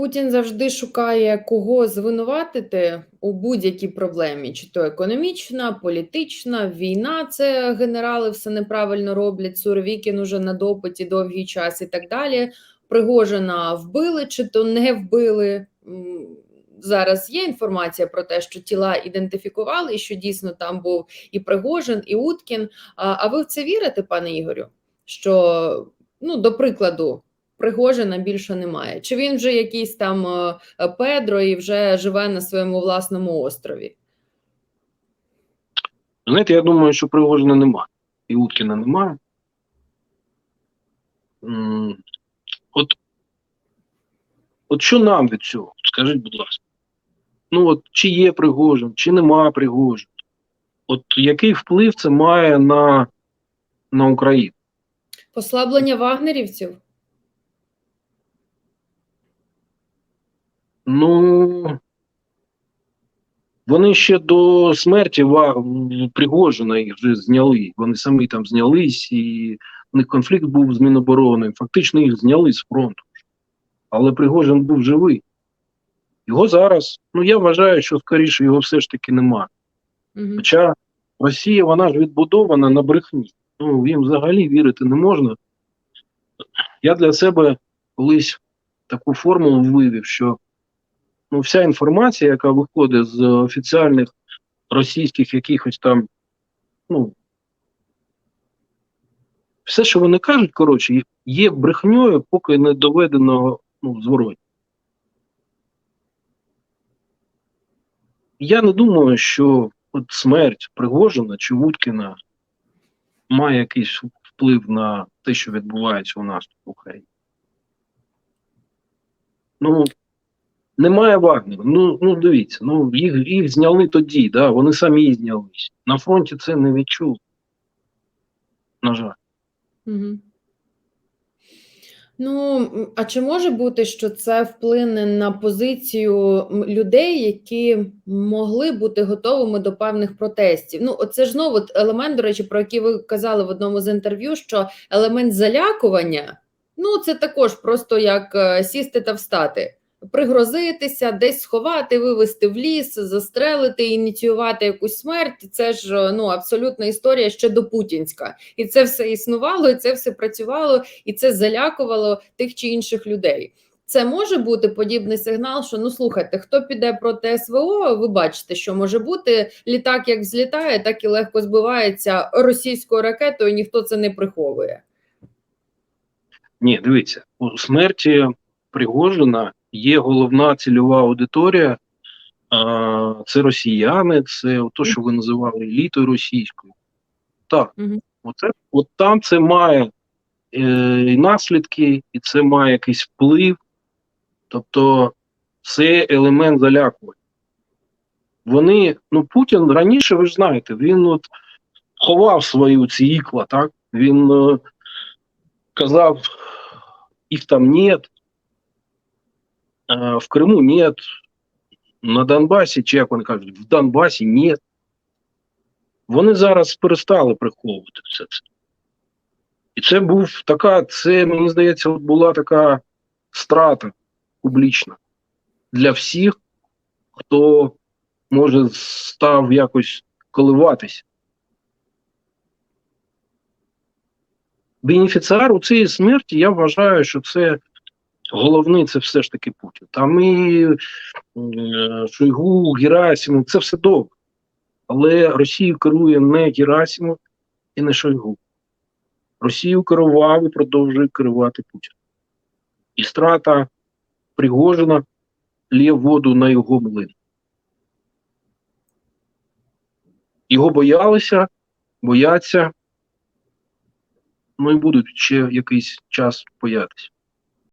Путін завжди шукає кого звинуватити у будь-якій проблемі, чи то економічна, політична, війна. Це генерали все неправильно роблять. Суровікін уже на допиті довгий час і так далі. Пригожина вбили чи то не вбили. Зараз є інформація про те, що тіла ідентифікували, і що дійсно там був і Пригожин, і Уткін. А, ви в це вірите, пане Ігорю? Що, ну, до прикладу, Пригожина більше немає. Чи він вже якийсь там е, е, Педро і вже живе на своєму власному острові? Знаєте, я думаю, що Пригожина немає. І Уткіна немає. От, от що нам від цього? Скажіть, будь ласка. Ну, от чи є Пригожин, чи нема Пригожин? От який вплив це має на, на Україну? Послаблення вагнерівців? Ну, вони ще до смерті Ва- Пригожина їх вже зняли. Вони самі там знялись, і в них конфлікт був з Міноборони. Фактично їх зняли з фронту. Але Пригожин був живий. Його зараз, ну я вважаю, що скоріше його все ж таки немає. Угу. Хоча Росія, вона ж відбудована на брехні. Ну, їм взагалі вірити не можна. Я для себе колись таку формулу вивів, що ну, вся інформація, яка виходить з офіціальних російських якихось там, ну, все, що вони кажуть, коротше, є брехньою, поки не доведено ну, зворотні. Я не думаю, що от смерть Пригожина чи Вудкіна має якийсь вплив на те, що відбувається у нас в Україні. Ну, немає Вагнера. Ну, ну дивіться, ну їх, їх зняли тоді, да, вони самі знялись. На фронті це не відчули. На жаль. Угу. Ну, а чи може бути, що це вплине на позицію людей, які могли бути готовими до певних протестів? Ну, оце ж знову елемент, до речі, про який ви казали в одному з інтерв'ю, що елемент залякування, ну, це також просто як е, сісти та встати. Пригрозитися, десь сховати, вивести в ліс, застрелити, ініціювати якусь смерть. Це ж е, ну абсолютна історія ще до путінська, і це все існувало, і це все працювало, і це залякувало тих чи інших людей. Це може бути подібний сигнал, що ну слухайте, хто піде проти СВО, ви бачите, що може бути літак, як злітає, так і легко збивається російською ракетою. Ніхто це не приховує. Ні, дивіться, у смерті Пригожина є головна цільова аудиторія. Це росіяни, це то, що ви називали елітою російською. Так, Мгм. оце, от там це має е, і наслідки, і це має якийсь вплив. Тобто це елемент залякування. Вони, ну Путін раніше, ви ж знаєте, він от ховав свою ці ікла, так? Він е, казав, їх там нет, в Криму нет, на Донбасі, чи як вони кажуть, в Донбасі нет. Вони зараз перестали приховувати все це. І це був така, це, мені здається, була така страта публічна для всіх, хто може став якось коливатися. Бенефіціар у цієї смерті, я вважаю, що це головний це все ж таки Путін. Там і е, Шойгу, Герасимов, це все добре. Але Росію керує не Герасимов і не Шойгу. Росію керував і продовжує керувати Путін. І страта Пригожина лє воду на його млин. Його боялися, бояться, ну і будуть ще якийсь час боятися.